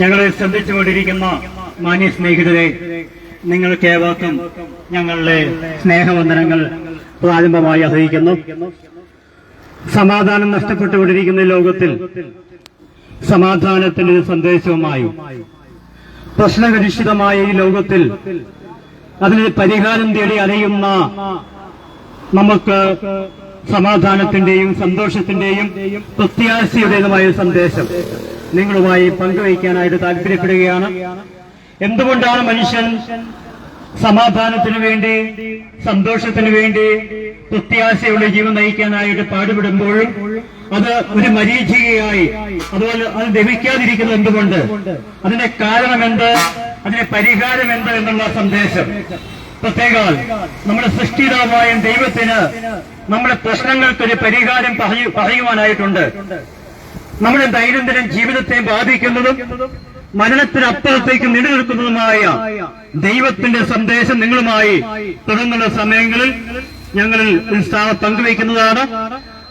ഞങ്ങളെ ശ്രദ്ധിച്ചുകൊണ്ടിരിക്കുന്ന മാന്യ സ്നേഹിതരെ നിങ്ങൾക്ക് ഏവർക്കും ഞങ്ങളുടെ സ്നേഹവന്ദനങ്ങൾ പ്രാരംഭമായി അറിയിക്കുന്നു. സമാധാനം നഷ്ടപ്പെട്ടുകൊണ്ടിരിക്കുന്ന ലോകത്തിൽ സമാധാനത്തിന്റെ ഒരു സന്ദേശവുമായി പ്രശ്നകലുഷിതമായ ഈ ലോകത്തിൽ അതിന് പരിഹാരം തേടി അറിയുന്ന നമുക്ക് സമാധാനത്തിന്റെയും സന്തോഷത്തിന്റെയും പ്രത്യാശയുടേതുമായ സന്ദേശം. നിങ്ങളുമായി പങ്കുവയ്ക്കാനായിട്ട് താല്പര്യപ്പെടുകയാണ്. എന്തുകൊണ്ടാണ് മനുഷ്യൻ സമാധാനത്തിന് വേണ്ടി സന്തോഷത്തിന് വേണ്ടി പ്രത്യാശയുള്ള ജീവൻ നയിക്കാനായിട്ട് പാടുപെടുമ്പോഴും അത് ഒരു മരീചികയായി അതുപോലെ അത് ലഭിക്കാതിരിക്കുന്നത് എന്തുകൊണ്ട്? അതിന്റെ കാരണമെന്ത്? അതിന്റെ പരിഹാരം എന്ത് എന്നുള്ള സന്ദേശം. പ്രത്യേകാൽ നമ്മുടെ സൃഷ്ടിതാവായ ദൈവത്തിന് നമ്മുടെ പ്രശ്നങ്ങൾക്കൊരു പരിഹാരം പറയു- പറയുവാനായിട്ടുണ്ട് നമ്മുടെ ദൈനംദിന ജീവിതത്തെ ബാധിക്കുന്നതും മരണത്തിനപ്പുറത്തേക്ക് നിലനിൽക്കുന്നതുമായ ദൈവത്തിന്റെ സന്ദേശം നിങ്ങളുമായി തുടങ്ങുന്ന സമയങ്ങളിൽ ഞങ്ങൾ ഉത്സാഹം പങ്കുവയ്ക്കുന്നതാണ്.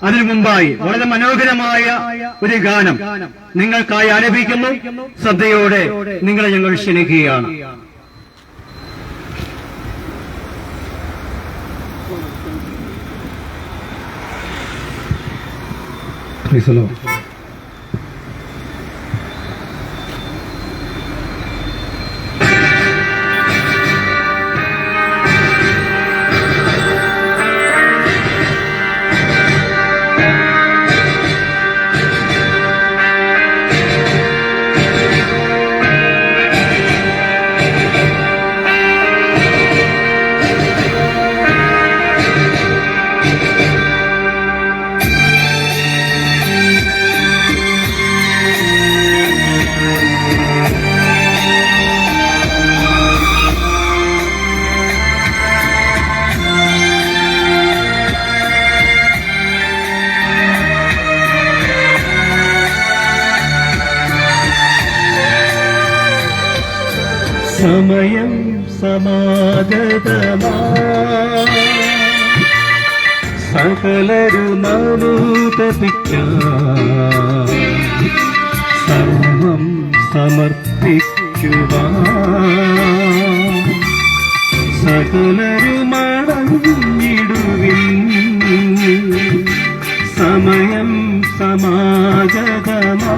അതിനു മുമ്പായി വളരെ മനോഹരമായ ഒരു ഗാനം നിങ്ങൾക്കായി ആലപിക്കുന്നു. ശ്രദ്ധയോടെ നിങ്ങളെ ഞങ്ങൾ ക്ഷണിക്കുകയാണ്. സമയം സമാഗതമാ. സകലരു നൂതപിക്കാൻ സർവം സമർപ്പിക്കുവാൻ സകലരു മടങ്ങിടുവിൻ. സമയം സമാഗതമാ.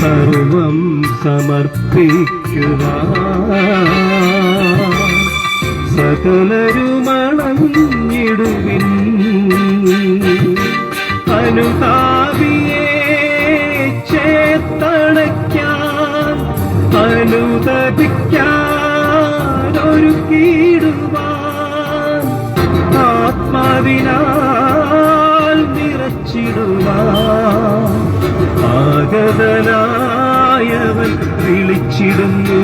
സർവം സമർപ്പിക്കുക സകലരും അണഞ്ഞിടുവിൻ അനുതാപിയെ ചേത്തണയ്ക്കാൻ അനുതപിക്കാൻ ഒരു കീടുവാൻ ആത്മാവിനാൽ ആഗതനായവൻ വിളിച്ചിടുന്നു.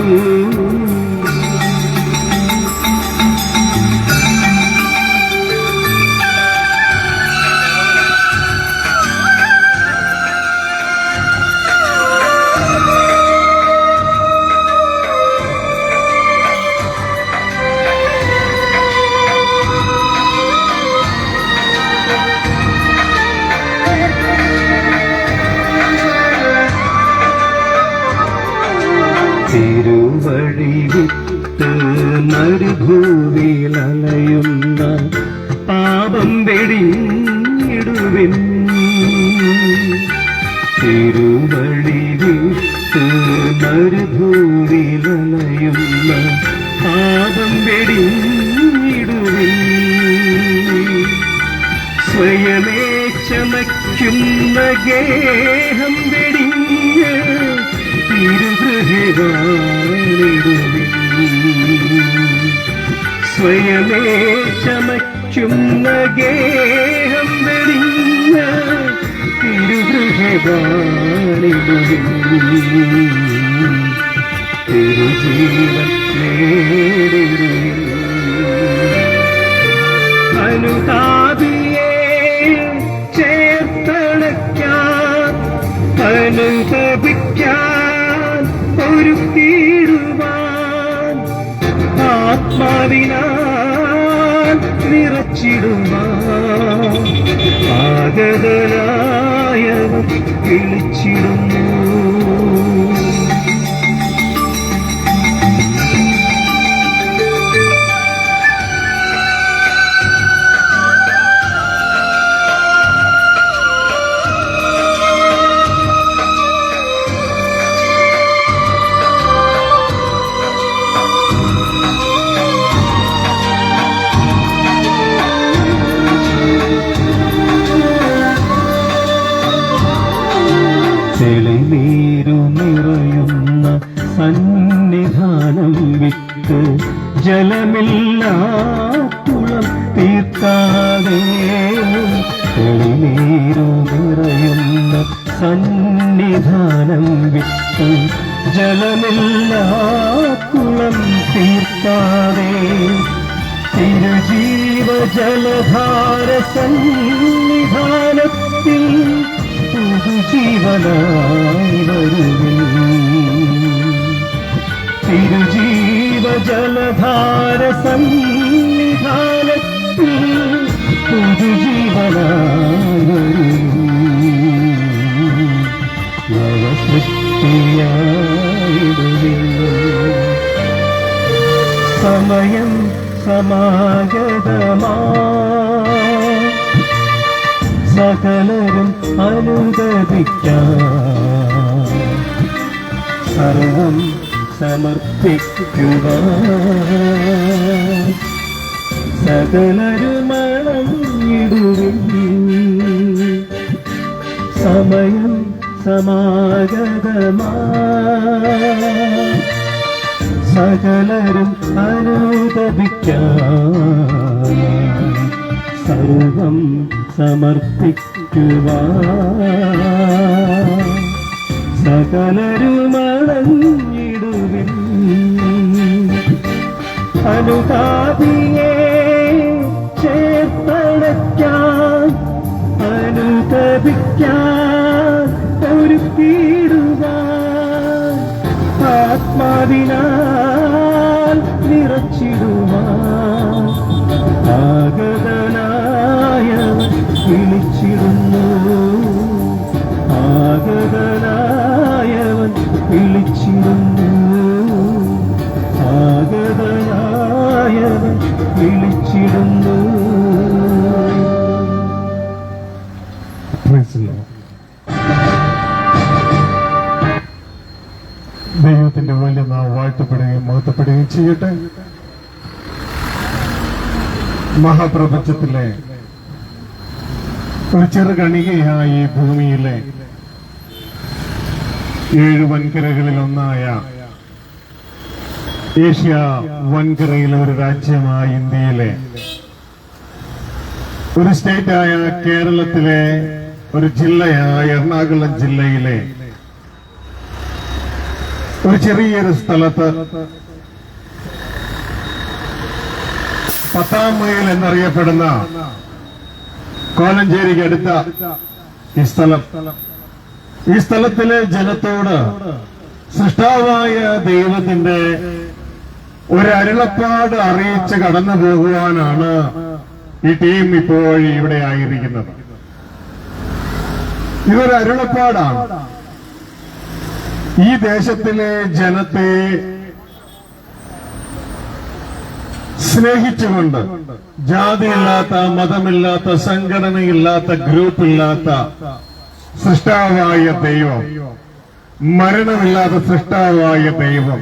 തിരുഗൃഹിടുവിൻ സ്വയമേ ചമയ്ക്കുന്ന ഗേഹം വെടിഞ്ഞ് തിരുഗൃഹിടുവിൻ തിരുജീവൻ നേടിടുവിൻ അനുതാപിയെ ചേർത്തണയ്ക്കാൻ അനുതപിക്കാൻ ഒരു കീഴുവാൻ ആത്മാവിനാൽ നിറച്ച ആഗതനായവൻ വിളിച്ചിടുന്നു സന്നിധാനം വിട്ടു. ജലമില്ലാ കുളം തീർക്കാതെ തിരുജീവ ജലധാര സന്നിധാനത്തിൽ പുതുജീവനായി വരുവിൻ. തിരുജീവ ജലധാര സന്നിധാനത്തിൽ പുതുജീവനായി നവസൃഷ്ടിയായിടുവിൻ സമയം സമാഗതമാ. സകലരും അനുദപിക്കാം സർവം സമർപ്പിക്കുക സകലരും അണഞ്ഞിടുവിൻ സമയം സമാഗതമാ. സകലരും അനുദപിക്കാം സർവം സമർപ്പിക്കുക സകലരുമണഞ്ഞിടുവിൻ അനുതാപിയെ ചേർത്തടയ്ക്കാൻ. അനുതപിക്കാൻ ഒരു പീടുവാൻ ദൈവത്തിന്റെ വലിയ നാം വാഴ്ത്തപ്പെടുകയും മഹത്വപ്പെടുകയും ചെയ്യട്ടെ. മഹാപ്രപഞ്ചത്തിലെ ഒരു ചെറുകണികയായ ഈ ഭൂമിയിലെ ഏഴ് വൻകരകളിൽ ഒന്നായ ഏഷ്യ വൻകരയിലെ ഒരു രാജ്യമായ ഇന്ത്യയിലെ ഒരു സ്റ്റേറ്റായ കേരളത്തിലെ ഒരു ജില്ലയായ എറണാകുളം ജില്ലയിലെ ഒരു ചെറിയൊരു സ്ഥലത്ത് പത്താം മൈൽ എന്നറിയപ്പെടുന്ന കോലഞ്ചേരിക്ക് അടുത്ത ഈ സ്ഥലം. ഈ സ്ഥലത്തിലെ ജനത്തോട് സൃഷ്ടാവായ ദൈവത്തിന്റെ ഒരു അരുളപ്പാട് അറിയിച്ച് കടന്നു പോകുവാനാണ് ഈ ടീം ഇപ്പോൾ ഇവിടെ ആയിരിക്കുന്നത്. ഇതൊരു അരുളപ്പാടാണ്. ഈ ദേശത്തിലെ ജനത്തെ സ്നേഹിച്ചുകൊണ്ട് ജാതിയില്ലാത്ത മതമില്ലാത്ത സംഘടനയില്ലാത്ത ഗ്രൂപ്പില്ലാത്ത സൃഷ്ടാവായ ദൈവം മരണമില്ലാത്ത സൃഷ്ടാവായ ദൈവം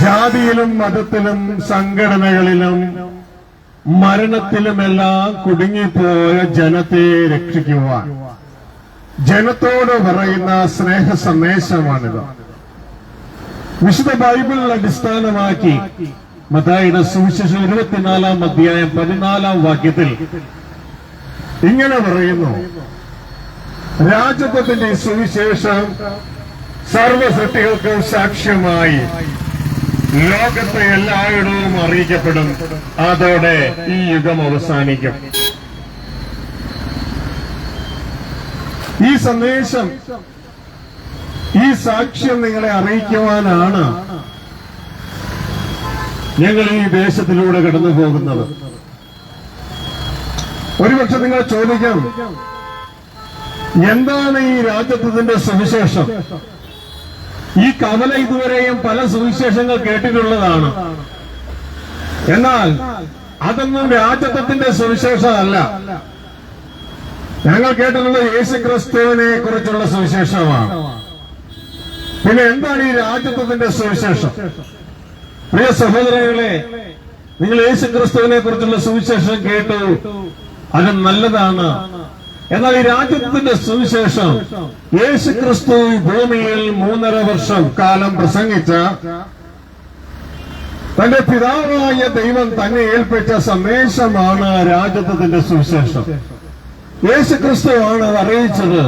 ജാതിയിലും മതത്തിലും സംഘടനകളിലും മരണത്തിലുമെല്ലാം കുടുങ്ങിപ്പോയ ജനത്തെ രക്ഷിക്കുവാൻ ജനത്തോട് പറയുന്ന സ്നേഹ സന്ദേശമാണിത്. വിശുദ്ധ ബൈബിളിൽ അടിസ്ഥാനമാക്കി മതായുടെ സുവിശേഷം ഇരുപത്തിനാലാം അധ്യായം പതിനാലാം വാക്യത്തിൽ ഇങ്ങനെ പറയുന്നു. രാജ്യത്വത്തിന്റെ സുവിശേഷം സർവസൃഷ്ടികൾക്കും സാക്ഷ്യമായി ലോകത്തെ എല്ലായിടവും അറിയിക്കപ്പെടും. അതോടെ ഈ യുഗം അവസാനിക്കും. ഈ സന്ദേശം ഈ സാക്ഷ്യം നിങ്ങളെ അറിയിക്കുവാനാണ് ഞങ്ങൾ ഈ ദേശത്തിലൂടെ കടന്നു പോകുന്നത്. ഒരുപക്ഷെ നിങ്ങൾ ചോദിക്കാം എന്താണ് ഈ രാജ്യത്തിന്റെ സുവിശേഷം? ഈ കവല ഇതുവരെയും പല സുവിശേഷങ്ങൾ കേട്ടിട്ടുള്ളതാണ്. എന്നാൽ അതൊന്നും രാജ്യത്വത്തിന്റെ സുവിശേഷമല്ല. ഞങ്ങൾ കേട്ടിട്ടുള്ളത് യേശു ക്രിസ്തുവിനെ കുറിച്ചുള്ള സുവിശേഷമാണ്. പിന്നെ എന്താണ് ഈ രാജ്യത്വത്തിന്റെ സുവിശേഷം? പ്രിയ സഹോദരങ്ങളെ നിങ്ങൾ യേശു ക്രിസ്തുവിനെ കുറിച്ചുള്ള സുവിശേഷം കേട്ടു. അത് നല്ലതാണ്. എന്നാൽ ഈ രാജ്യത്തിന്റെ സുവിശേഷം യേശു ക്രിസ്തു ഭൂമിയിൽ മൂന്നര വർഷം കാലം പ്രസംഗിച്ച തന്റെ പിതാവായ ദൈവം തന്നെ ഏൽപ്പിച്ച സന്ദേശമാണ് രാജ്യത്വത്തിന്റെ സുവിശേഷം. യേശു ക്രിസ്തുവാണ് അത് അറിയിച്ചത്.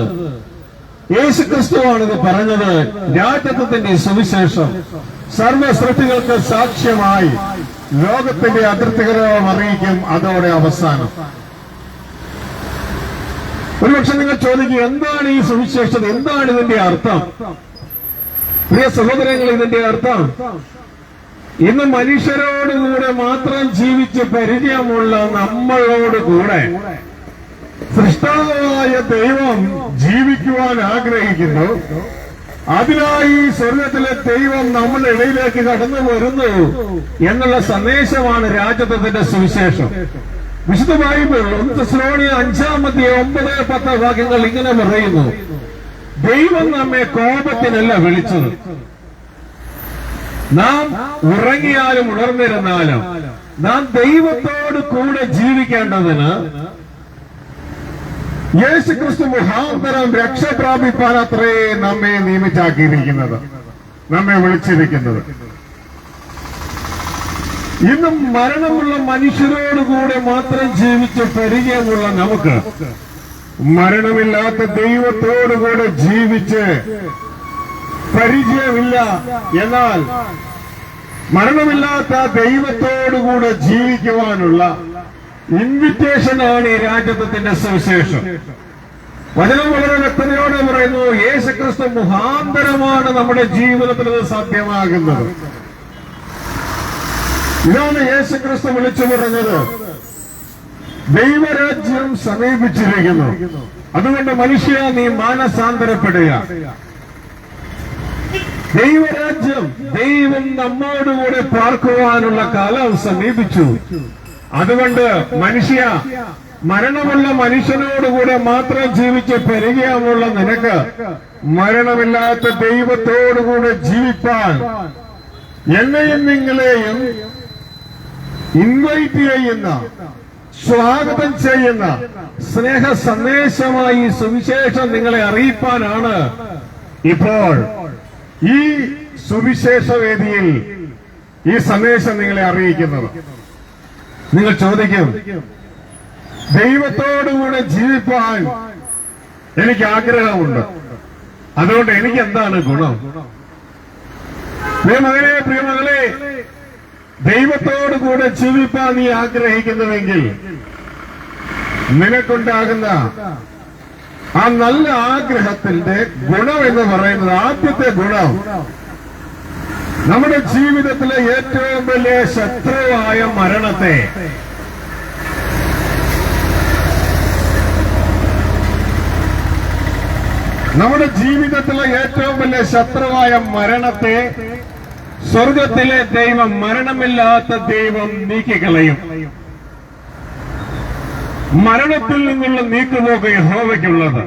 യേശു ക്രിസ്തുവാണ് ഇത് പറഞ്ഞത്. രാജ്യത്വത്തിന്റെ സുവിശേഷം. സർവ സൃഷ്ടികൾക്ക് സാക്ഷ്യമായി ലോകത്തിന്റെ അതിർത്തികരവും അറിയിക്കും അതോടെ അവസാനം. ഒരുപക്ഷെ നിങ്ങൾ ചോദിക്കും എന്താണ് ഈ സുവിശേഷം? എന്താണ് ഇതിന്റെ അർത്ഥം? പ്രിയ സഹോദരങ്ങൾ ഇതിന്റെ അർത്ഥം? ഇന്ന് മനുഷ്യരോടുകൂടെ മാത്രം ജീവിച്ച് പരിചയമുള്ള നമ്മളോട് കൂടെ സൃഷ്ടാവായ ദൈവം ജീവിക്കുവാൻ ആഗ്രഹിക്കുന്നു. അതിനായി സ്വർഗത്തിലെ ദൈവം നമ്മുടെ ഇടയിലേക്ക് കടന്നു വരുന്നു എന്നുള്ള സന്ദേശമാണ് രാജ്യത്വത്തിന്റെ സുവിശേഷം. വിശുദ്ധ ബൈബിൾ ഒന്ന് ശ്രോണി അഞ്ചാമത്തെ ഒമ്പത് പത്ത് വാക്യങ്ങൾ ഇങ്ങനെ പറയുന്നു. ദൈവം നമ്മെ കോപത്തിനല്ല വിളിച്ചത്. നാം ഉറങ്ങിയാലും ഉണർന്നിരുന്നാലും നാം ദൈവത്തോട് കൂടെ ജീവിക്കേണ്ടതിന് യേശു ക്രിസ്തു മുഖാന്തരം രക്ഷ പ്രാപിപ്പാൻ അത്രേ നമ്മെ നിയമിച്ചാക്കിയിരിക്കുന്നത്. നമ്മെ വിളിച്ചിരിക്കുന്നത്. ഇന്നും മരണമുള്ള മനുഷ്യരോടുകൂടെ മാത്രം ജീവിച്ച് പരിചയമുള്ള നമുക്ക് മരണമില്ലാത്ത ദൈവത്തോടുകൂടെ ജീവിച്ച് പരിചയമില്ല. എന്നാൽ മരണമില്ലാത്ത ദൈവത്തോടുകൂടെ ജീവിക്കുവാനുള്ള ഇൻവിറ്റേഷനാണ് ഈ രാജ്യത്വത്തിന്റെ സുവിശേഷം. വചനം വളരെ വ്യക്തതയോടെ പറയുന്നു യേശുക്രിസ്തു മുഖാന്തരമാണ് നമ്മുടെ ജീവിതത്തിൽ ഇത് സാധ്യമാകുന്നത്. ഇതാണ് യേശുക്രിസ്തു വിളിച്ചു പറഞ്ഞത്. ദൈവരാജ്യം സമീപിച്ചിരിക്കുന്നു. അതുകൊണ്ട് മനുഷ്യ നീ മാനസാന്തരപ്പെടുക. ദൈവരാജ്യം ദൈവം നമ്മോടുകൂടെ പാർക്കുവാനുള്ള കാലം സമീപിച്ചു. അതുകൊണ്ട് മനുഷ്യ മരണമുള്ള മനുഷ്യനോടുകൂടെ മാത്രം ജീവിച്ച് പെരുകയാമുള്ള നിനക്ക് മരണമില്ലാത്ത ദൈവത്തോടുകൂടെ ജീവിപ്പാൻ എന്നെയും നിങ്ങളെയും ഇൻവൈറ്റ് ചെയ്യുന്ന സ്വാഗതം ചെയ്യുന്ന സ്നേഹ സന്ദേശമായി സുവിശേഷം നിങ്ങളെ അറിയിപ്പാനാണ് ഇപ്പോൾ ഈ സുവിശേഷ വേദിയിൽ ഈ സന്ദേശം നിങ്ങളെ അറിയിക്കുന്നത്. നിങ്ങൾ ചോദിക്കും ദൈവത്തോടുകൂടെ ജീവിപ്പാൻ എനിക്ക് ആഗ്രഹമുണ്ട്. അതുകൊണ്ട് എനിക്ക് എന്താണ് ഗുണം? പ്രിയമകളെ പ്രിയമകളെ ദൈവത്തോടു കൂടെ ജീവിപ്പാൻ നീ ആഗ്രഹിക്കുന്നുവെങ്കിൽ നിനക്കുണ്ടാകുന്ന ആ നല്ല ആഗ്രഹത്തിന്റെ ഗുണം എന്ന് പറയുന്നത് ആദ്യത്തെ ഗുണം. നമ്മുടെ ജീവിതത്തിലെ ഏറ്റവും വലിയ ശത്രുവായ മരണത്തെ നമ്മുടെ ജീവിതത്തിലെ ഏറ്റവും വലിയ ശത്രുവായ മരണത്തെ സ്വർഗത്തിലെ ദൈവം മരണമില്ലാത്ത ദൈവം നീക്കിക്കളയും. മരണത്തിൽ നിന്നുള്ള നീക്കുപോക്ക് യഹോവയ്ക്കുള്ളത്.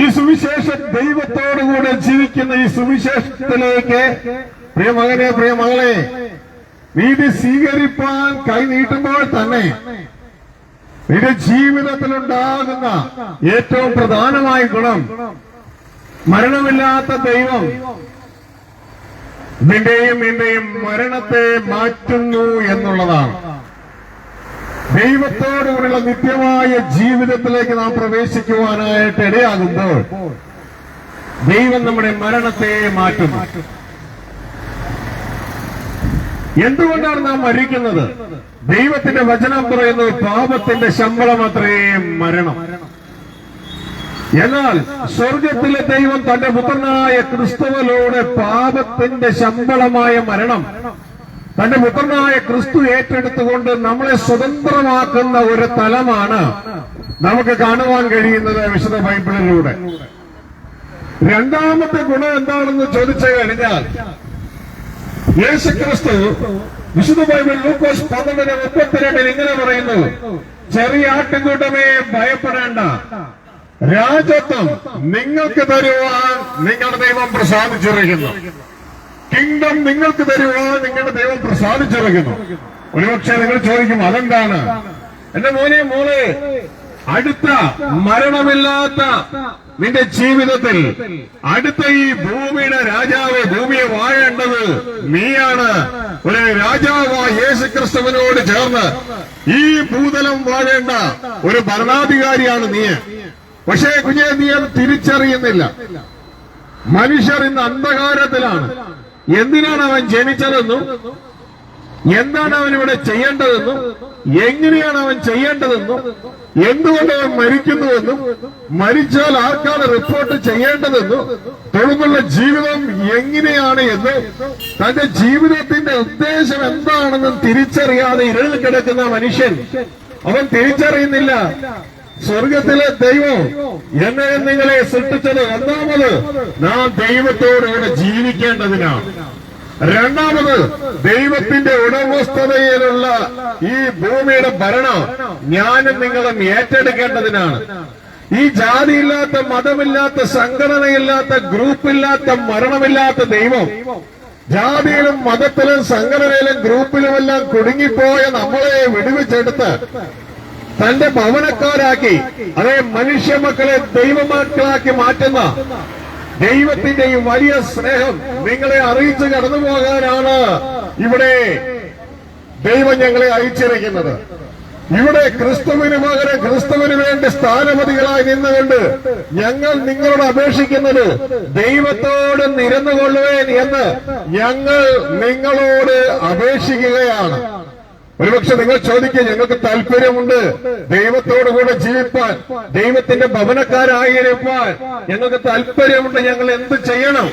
ഈ സുവിശേഷ ദൈവത്തോടുകൂടെ ജീവിക്കുന്ന ഈ സുവിശേഷത്തിലേക്ക് പ്രിയമകനെ പ്രിയമകളെ നീതി സ്വീകരിപ്പാൻ കൈ നീട്ടുമ്പോൾ തന്നെ നിന്റെ ജീവിതത്തിലുണ്ടാകുന്ന ഏറ്റവും പ്രധാനമായ ഗുണം മരണമില്ലാത്ത ദൈവം നിന്റെയും നിന്റെയും മരണത്തെ മാറ്റുന്നു എന്നുള്ളതാണ്. ദൈവത്തോടുകൂടിയുള്ള നിത്യമായ ജീവിതത്തിലേക്ക് നാം പ്രവേശിക്കുവാനായിട്ട് ഇടയാകുമ്പോൾ ദൈവം നമ്മുടെ മരണത്തെ മാറ്റുന്നു. എന്തുകൊണ്ടാണ് നാം മരിക്കുന്നത്? ദൈവത്തിന്റെ വചനം പറയുന്നത് പാപത്തിന്റെ ശമ്പളം അത്രയും മരണം. എന്നാൽ സ്വർഗത്തിലെ ദൈവം തന്റെ പുത്രനായ ക്രിസ്തുവിലൂടെ പാപത്തിന്റെ ശമ്പളമായ മരണം തന്റെ പുത്രനായ ക്രിസ്തു ഏറ്റെടുത്തുകൊണ്ട് നമ്മളെ സ്വതന്ത്രമാക്കുന്ന ഒരു തലമാണ് നമുക്ക് കാണുവാൻ കഴിയുന്നത് വിശുദ്ധ ബൈബിളിലൂടെ. രണ്ടാമത്തെ ഗുണം എന്താണെന്ന് ചോദിച്ചു കഴിഞ്ഞാൽ യേശു ക്രിസ്തു വിശുദ്ധ ബൈബിൾ ലൂക്കോസ് പന്ത്രണ്ടിന് മുപ്പത്തിരണ്ടിൽ ഇങ്ങനെ പറയുന്നു ചെറിയ ആട്ടിൻകൂട്ടമേ ഭയപ്പെടേണ്ട. രാജത്വം നിങ്ങൾക്ക് തരുവാൻ നിങ്ങളുടെ ദൈവം പ്രസാദിച്ചിരിക്കുന്നു. കിങ്ഡം നിങ്ങൾക്ക് തരുവാൻ നിങ്ങളുടെ ദൈവം പ്രസാദിച്ചിറങ്ങുന്നു. ഒരുപക്ഷെ നിങ്ങൾ ചോദിക്കും അതെന്താണ്? എന്റെ മോനെ മോളെ അടുത്ത മരണമില്ലാത്ത നിന്റെ ജീവിതത്തിൽ അടുത്ത ഈ ഭൂമിയുടെ രാജാവ് ഭൂമിയെ വാഴേണ്ടത് നീയാണ്. ഒരു രാജാവായ യേശു ക്രിസ്തുവിനോട് ചേർന്ന് ഈ ഭൂതലം വാഴേണ്ട ഒരു ഭരണാധികാരിയാണ് നീ പക്ഷേ കുഞ്ഞെ നീ അത് തിരിച്ചറിയുന്നില്ല. മനുഷ്യർ ഇന്ന് അന്ധകാരത്തിലാണ്. എന്തിനാണ് അവൻ ജനിച്ചതെന്നും എന്താണ് അവൻ ഇവിടെ ചെയ്യേണ്ടതെന്നും എങ്ങനെയാണ് അവൻ ചെയ്യേണ്ടതെന്നും എന്തുകൊണ്ട് അവൻ മരിക്കുന്നുവെന്നും മരിച്ചാൽ ആർക്കാണ് റിപ്പോർട്ട് ചെയ്യേണ്ടതെന്നും തുടർന്നുള്ള ജീവിതം എങ്ങനെയാണ് എന്ന് തന്റെ ജീവിതത്തിന്റെ ഉദ്ദേശം എന്താണെന്നും തിരിച്ചറിയാതെ ഇരുളിൽ കിടക്കുന്ന മനുഷ്യൻ. അവൻ തിരിച്ചറിയുന്നില്ല. സ്വർഗത്തിലെ ദൈവം എന്നെ നിങ്ങളെ സൃഷ്ടിച്ചത് ഒന്നാമത് നാം ദൈവത്തോടുകൂടെ ജീവിക്കേണ്ടതിനാണ് രണ്ടാമത് ദൈവത്തിന്റെ ഉടമസ്ഥതയിലുള്ള ഈ ഭൂമിയുടെ ഭരണം ഞാനും നിങ്ങളും ഏറ്റെടുക്കേണ്ടതിനാണ്. ഈ ജാതിയില്ലാത്ത മതമില്ലാത്ത സംഘടനയില്ലാത്ത ഗ്രൂപ്പില്ലാത്ത മരണമില്ലാത്ത ദൈവം ജാതിയിലും മതത്തിലും സംഘടനയിലും ഗ്രൂപ്പിലുമെല്ലാം കുടുങ്ങിപ്പോയ നമ്മളെ വിടുവിച്ചെടുത്ത് തന്റെ ഭവനക്കാരാക്കി അതേ മനുഷ്യ മക്കളെ ദൈവമക്കളാക്കി മാറ്റുന്ന ദൈവത്തിന്റെയും വലിയ സ്നേഹം നിങ്ങളെ അറിയിച്ച് കടന്നു പോകാനാണ് ഇവിടെ ദൈവം ഞങ്ങളെ അയച്ചിരിക്കുന്നത്. ഇവിടെ ക്രിസ്തുവിന് പകരം ക്രിസ്തുവിന് വേണ്ടി സ്ഥാനപതികളായി നിന്നുകൊണ്ട് ഞങ്ങൾ നിങ്ങളോട് അപേക്ഷിക്കുന്നത് ദൈവത്തോട് നിരന്നുകൊള്ളുവേൻ എന്ന് ഞങ്ങൾ നിങ്ങളോട് അപേക്ഷിക്കുകയാണ്. ഒരുപക്ഷെ നിങ്ങൾ ചോദിക്കുക ഞങ്ങൾക്ക് താല്പര്യമുണ്ട്. ദൈവത്തോടു കൂടെ ജീവിപ്പാൻ. ദൈവത്തിന്റെ ഭവനക്കാരായിരിക്കാൻ. ഞങ്ങൾക്ക് താല്പര്യമുണ്ട്. ഞങ്ങൾ എന്ത് ചെയ്യണം?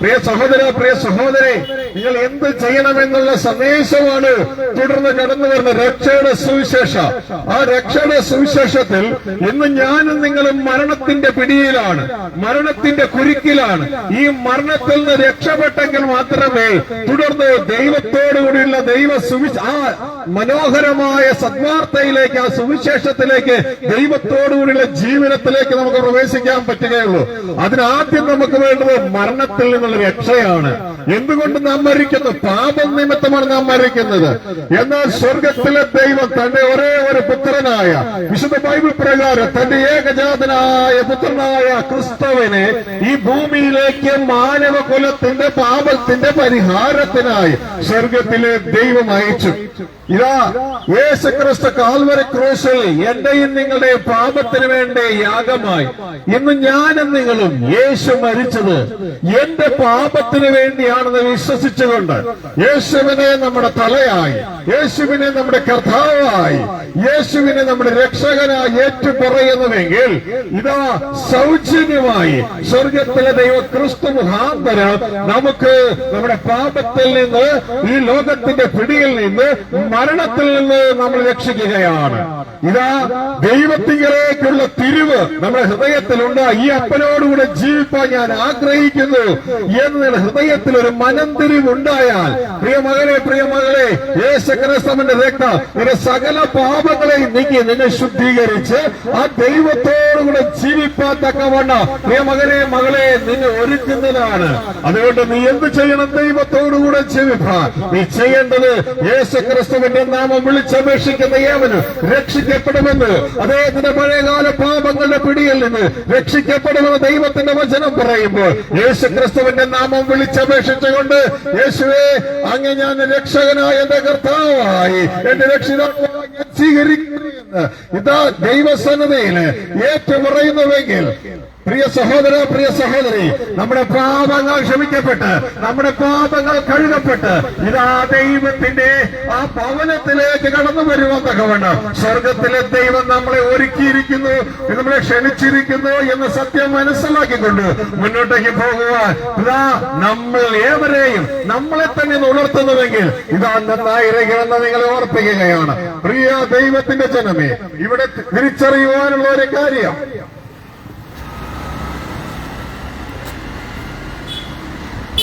പ്രിയ സഹോദര പ്രിയ സഹോദരെ നിങ്ങൾ എന്ത് ചെയ്യണമെന്നുള്ള സന്ദേശമാണ് തുടർന്ന് കടന്നു വരുന്ന രക്ഷയുടെ സുവിശേഷം. ആ രക്ഷയുടെ സുവിശേഷത്തിൽ ഇന്ന് ഞാനും നിങ്ങളും മരണത്തിന്റെ പിടിയിലാണ്. മരണത്തിന്റെ കുരുക്കിലാണ്. ഈ മരണത്തിൽ നിന്ന് രക്ഷപ്പെട്ടെങ്കിൽ മാത്രമേ തുടർന്ന് ദൈവത്തോടുകൂടിയുള്ള ദൈവ സുവിശ ആ മനോഹരമായ സദ്വാർത്തയിലേക്ക് ആ സുവിശേഷത്തിലേക്ക് ദൈവത്തോടുകൂടിയുള്ള ജീവിതത്തിലേക്ക് നമുക്ക് പ്രവേശിക്കാൻ പറ്റുകയുള്ളൂ. അതിനാദ്യം നമുക്ക് വേണ്ടത് മരണത്തിൽ നിന്നുള്ള രക്ഷയാണ്. എന്തുകൊണ്ട് നാം മരിക്കുന്നു? പാപം നിമിത്തമാണ് നാം മരിക്കുന്നത്. എന്നാൽ സ്വർഗത്തിലെ ദൈവം തന്റെ ഒരേ ഒരു പുത്രനായ വിശുദ്ധ ബൈബിൾ പ്രകാരം തന്റെ ഏകജാതനായ പുത്രനായ ക്രിസ്തുവിനെ ഈ ഭൂമിയിലേക്ക് മാനവകുലത്തിന്റെ പാപത്തിന്റെ പരിഹാരത്തിനായി സ്വർഗത്തിലെ ദൈവം അയച്ചു. ഇതാ യേശുക്രിസ്തു കാൽവരി ക്രൂശിൽ എന്റെയും നിങ്ങളുടെ പാപത്തിന് വേണ്ടി യാഗമായി. ഇന്ന് ഞാനും നിങ്ങളും യേശു മരിച്ചത് എന്റെ പാപത്തിന് വേണ്ടിയാണെന്ന് വിശ്വസിച്ചുകൊണ്ട് യേശുവിനെ നമ്മുടെ തലയായി യേശുവിനെ നമ്മുടെ കർത്താവായി യേശുവിനെ നമ്മുടെ രക്ഷകനായി ഏറ്റു പറയുന്നുവെങ്കിൽ ഇതാ സൗജന്യമായി സ്വർഗത്തിലെ ദൈവ ക്രിസ്തു മുഖാന്തരം നമുക്ക് നമ്മുടെ പാപത്തിൽ നിന്ന് ഈ ലോകത്തിന്റെ പിടിയിൽ നിന്ന് മരണത്തിൽ നിന്ന് നമ്മൾ രക്ഷിക്കുകയാണ്. ഇതാ ദൈവത്തിങ്കിലേക്കുള്ള തിരിവ് നമ്മുടെ ഹൃദയത്തിലുണ്ട്. ഈ അപ്പനോടുകൂടെ ജീവിപ്പാൻ ഞാൻ ആഗ്രഹിക്കുന്നു എന്ന് ഹൃദയത്തിൽ ഒരു മനംതിരിവുണ്ടായാൽ പ്രിയ പ്രിയമകളെ പ്രിയ മകളെ യേശുക്രിസ്തുവിന്റെ രക്തം നിന്റെ സകല പാപങ്ങളെയും നീക്കി നിന്നെ ശുദ്ധീകരിച്ച് ആ ദൈവത്തോടുകൂടെ ജീവിപ്പാൻ തക്കവണ്ണം. പ്രിയമകനെ മകളെ നിന്നെ ഒരുക്കുന്നതാണ്. അതുകൊണ്ട് നീ എന്ത് ചെയ്യണം? ദൈവത്തോടുകൂടെ ജീവിപ്പാൻ. നീ ചെയ്യേണ്ടത് യേശുക്രിസ്തുവിന്റെ നാമം വിളിച്ചപേക്ഷിക്കുന്ന ഏവനും രക്ഷിക്കപ്പെടുമെന്ന്. അദ്ദേഹത്തിന്റെ പഴയകാല പാപങ്ങളുടെ പിടിയിൽ നിന്ന് രക്ഷിക്കപ്പെടുമെന്ന് ദൈവത്തിന്റെ വചനം പറയുമ്പോൾ യേശു ക്രിസ്തുവിന്റെ നാമം വിളിച്ചപേക്ഷിച്ചുകൊണ്ട് യേശുവെ അങ്ങ് ഞാൻ രക്ഷകനായ എന്റെ കർത്താവായി. എന്റെ രക്ഷിതാവായി സ്വീകരിക്കുന്നു ഇതാ ദൈവസന്നതയിൽ ഏറ്റുപറയുന്നുവെങ്കിൽ പ്രിയ സഹോദര പ്രിയ സഹോദരി നമ്മുടെ പാപങ്ങൾ ക്ഷമിക്കപ്പെട്ട് നമ്മുടെ പാപങ്ങൾ കഴുകപ്പെട്ട് ഇതാ ദൈവത്തിന്റെ ആ ഭവനത്തിലേക്ക് കടന്നു വരുവാൻ തക്കവണ്ണം. സ്വർഗത്തിലെ ദൈവം നമ്മളെ ഒരുക്കിയിരിക്കുന്നു നമ്മളെ ക്ഷണിച്ചിരിക്കുന്നു എന്ന് സത്യം മനസ്സിലാക്കിക്കൊണ്ട് മുന്നോട്ടേക്ക് പോകുവാൻ. ഇതാ നമ്മൾ ഏവരെയും നമ്മളെ തന്നെ ഉണർത്തുന്നുവെങ്കിൽ ഇതാ നന്നായിരിക്കുമെന്ന് നിങ്ങൾ ഓർപ്പിക്കുകയാണ്. പ്രിയ ദൈവത്തിന്റെ ജനമേ ഇവിടെ തിരിച്ചറിയുവാനുള്ള ഒരു കാര്യം.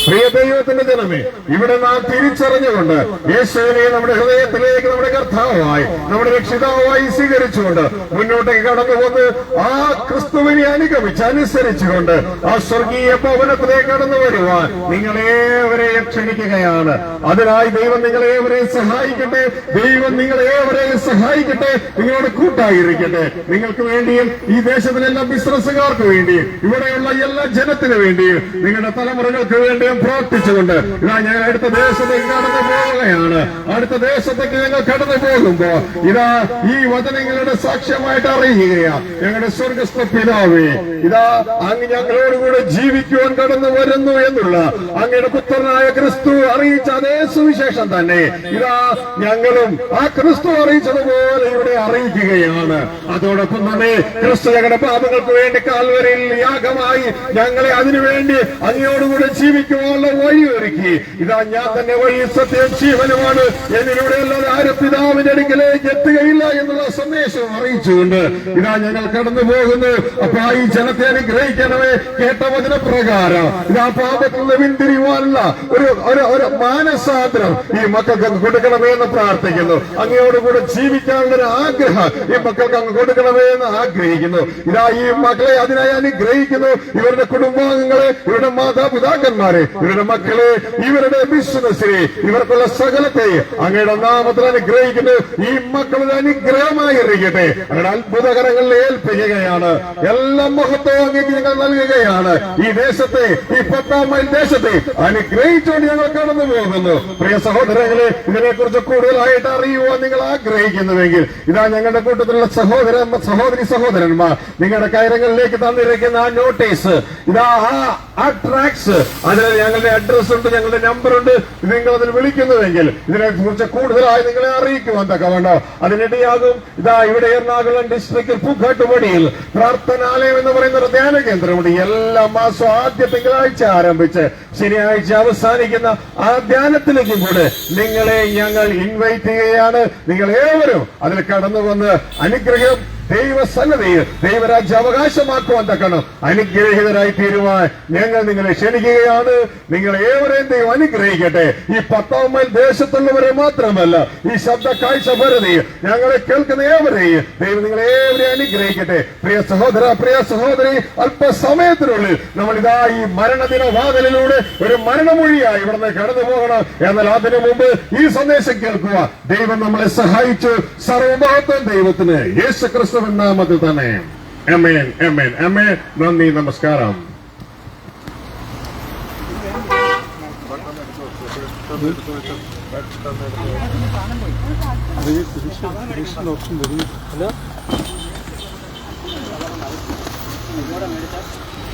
പ്രിയ ദൈവത്തിന്റെ ജനമേ ഇവിടെ നാം തിരിച്ചറിഞ്ഞുകൊണ്ട് യേശുവിനെ നമ്മുടെ ഹൃദയത്തിലേക്ക് നമ്മുടെ കർത്താവായി നമ്മുടെ രക്ഷിതാവായി സ്വീകരിച്ചുകൊണ്ട് മുന്നോട്ടേക്ക് കടന്നു വന്ന് ആ ക്രിസ്തുവിനെ അനുഗമിച്ച് അനുസരിച്ചുകൊണ്ട് ആ സ്വർഗീയ ഭവനത്തിലേക്ക് കടന്നു വരുവാൻ നിങ്ങളേവരെയും ക്ഷണിക്കുകയാണ്. അതിനായി ദൈവം നിങ്ങളേവരെയും സഹായിക്കട്ടെ? ദൈവം നിങ്ങളേവരെയും സഹായിക്കട്ടെ? നിങ്ങളോട് കൂട്ടായിരിക്കട്ടെ? നിങ്ങൾക്ക് വേണ്ടിയും ഈ ദേശത്തിലെ എല്ലാ ബിസിനസ്സുകാർക്ക് വേണ്ടിയും ഇവിടെയുള്ള എല്ലാ ജനത്തിനു വേണ്ടിയും നിങ്ങളുടെ തലമുറകൾക്ക് വേണ്ടിയും പ്രാർത്ഥിച്ചുകൊണ്ട് ഇതാ ഞാൻ അടുത്ത ദേശത്തേക്ക് കടന്നു പോവുകയാണ് അടുത്ത ദേശത്തേക്ക് ഞങ്ങൾ കടന്നു പോകുമ്പോ ഇതാ ഈ വചനങ്ങളുടെ സാക്ഷ്യമായിട്ട് അറിയുകയാണ് ഞങ്ങളുടെ സ്വർഗസ്ഥ പിതാവേ ഇതാ അങ്ങ് ഞങ്ങളോടുകൂടെ ജീവിക്കുവാൻ കടന്നു വരുന്നു എന്നുള്ള അങ്ങയുടെ പുത്രനായ ക്രിസ്തു അറിയിച്ച അതേ സുവിശേഷം തന്നെ. ഇതാ ഞങ്ങളും ആ ക്രിസ്തു അറിയിച്ചതുപോലെ ഇവിടെ അറിയിക്കുകയാണ്. അതോടൊപ്പം തന്നെ ക്രിസ്തു ഞങ്ങളുടെ പാപങ്ങൾക്ക് വേണ്ടി കാൽവരയിൽ യാഗമായി ഞങ്ങളെ അതിനുവേണ്ടി അങ്ങയോടുകൂടെ ജീവിക്കുവാനുള്ള വഴി ഒരുക്കി ഇതാ ഞാൻ തന്നെ വഴി സത്യം ജീവനുമാണ്. എന്നിലൂടെ അല്ലാതെ ആരും പിതാവിന്റെ അടുക്കലേക്ക് എത്തുകയില്ല. അറിയിച്ചുകൊണ്ട് ഇതാ ഞങ്ങൾ കടന്നു പോകുന്നു. അപ്പൊ ഈ ജനത്തെ അനുഗ്രഹിക്കണമേ കേട്ട വചന പ്രകാരം ഇതാ പാപത്തിൽ നിന്ന് പിന്തിരിയുവാനുള്ള ഒരു ഒരു മാനസാന്തരം ഈ മക്കൾക്ക് കൊടുക്കണമേ എന്ന് പ്രാർത്ഥിക്കുന്നു. അങ്ങയോടുകൂടെ ജീവിക്കാനുള്ള ഒരു ആഗ്രഹം ഈ മക്കൾക്ക് അങ്ങ് കൊടുക്കണമേ എന്ന് ആഗ്രഹിക്കുന്നു. ഇതാ ഈ മക്കളെ അതിനായി അനുഗ്രഹിക്കുന്നു. ഇവരുടെ കുടുംബാംഗങ്ങളെ ഇവരുടെ മാതാപിതാക്കന്മാരെ ഇവരുടെ മക്കളെ ഇവരുടെ ബിസിനസ്സിനെ ഇവർക്കുള്ള സകലത്തെ അങ്ങയുടെ നാമത്തിൽ അനുഗ്രഹിക്കുന്നു. ഈ മക്കളുടെ അനുഗ്രഹമായി ഇരിക്കട്ടെ അങ്ങനെ അത്ഭുതകരങ്ങളിൽ ഏൽപ്പിക്കുകയാണ്. എല്ലാ അങ്ങേക്ക് ഞങ്ങൾ നൽകുകയാണ്. ഈ ദേശത്തെ ഈ പത്താം മൈൽ ദേശത്തെ അനുഗ്രഹിച്ചുകൊണ്ട് ഞങ്ങൾ കടന്നു പോകുന്നു. പ്രിയ സഹോദരങ്ങളെ ഇതിനെക്കുറിച്ച് കൂടുതലായിട്ട് അറിയുവാൻ നിങ്ങൾ ആഗ്രഹിക്കുന്നുവെങ്കിൽ ഇതാ ഞങ്ങളുടെ കൂട്ടത്തിലുള്ള സഹോദര സഹോദരി സഹോദരന്മാർ നിങ്ങളുടെ കയറങ്ങളിലേക്ക് തന്നിരിക്കുന്ന ആ നോട്ടീസ് ഇതാ ആ ട്രാക്സ് അതിൽ ഞങ്ങളുടെ അഡ്രസ് ഉണ്ട് ഞങ്ങളുടെ നമ്പർ ഉണ്ട്. നിങ്ങൾ അതിൽ വിളിക്കുന്നുവെങ്കിൽ ഇതിനെ കുറിച്ച് കൂടുതലായി നിങ്ങളെ അറിയിക്കുവാൻ തക്കവേണ്ടോ അതിനിടയാകും. ഇതാ ഇവിടെ എറണാകുളം ഡിസ്ട്രിക്റ്റ് പൂക്കാട്ടുപടിയിൽ പ്രാർത്ഥനാലയം എന്ന് പറയുന്ന ഒരു ധ്യാന കേന്ദ്രമുണ്ട്. എല്ലാ മാസവും ആദ്യ തിങ്കളാഴ്ച ആരംഭിച്ച് ശനിയാഴ്ച അവസാനിക്കുന്ന ആ ധ്യാനത്തിലേക്കും കൂടെ നിങ്ങളെ ഞങ്ങൾ ഇൻവൈറ്റ് ചെയ്യുകയാണ്. നിങ്ങൾ ഏവരും അതിൽ കടന്നു വന്ന് അനുഗ്രഹം ദൈവസന്നതയിൽ ദൈവരാജ്യ അവകാശമാക്കുവാൻ തക്കണം അനുഗ്രഹീതരായി തീരുവാൻ ഞങ്ങൾ നിങ്ങളെ ക്ഷണിക്കുകയാണ്. നിങ്ങൾ ഏവരെയും ദൈവം അനുഗ്രഹിക്കട്ടെ. ഈ പത്താം മൈൽ ദേശത്തുള്ളവരെ മാത്രമല്ല ഈ ശബ്ദ കാഴ്ച ഭരതി ഞങ്ങളെ കേൾക്കുന്ന ഏവരെയും ദൈവം നിങ്ങളെ ഏവരെയും അനുഗ്രഹിക്കട്ടെ. പ്രിയ സഹോദര പ്രിയ സഹോദരി അല്പസമയത്തിനുള്ളിൽ നമ്മൾ ഇതാ ഈ മരണദിന വാതിലിലൂടെ ഒരു മരണമൊഴിയായി ഇവിടുന്ന് കടന്നു പോകണം. എന്നാൽ അതിനു മുമ്പ് ഈ സന്ദേശം കേൾക്കുക ദൈവം നമ്മളെ സഹായിച്ചു. സർവമഹത്വം ദൈവത്തിന്. യേശു ക്രിസ്തുവിൻ നാമത്തിൽ തന്നെ എമേൻ എമേൻ എമേൻ നന്ദി നമസ്കാരം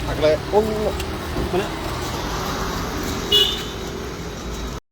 മക്കളെ ഒന്ന്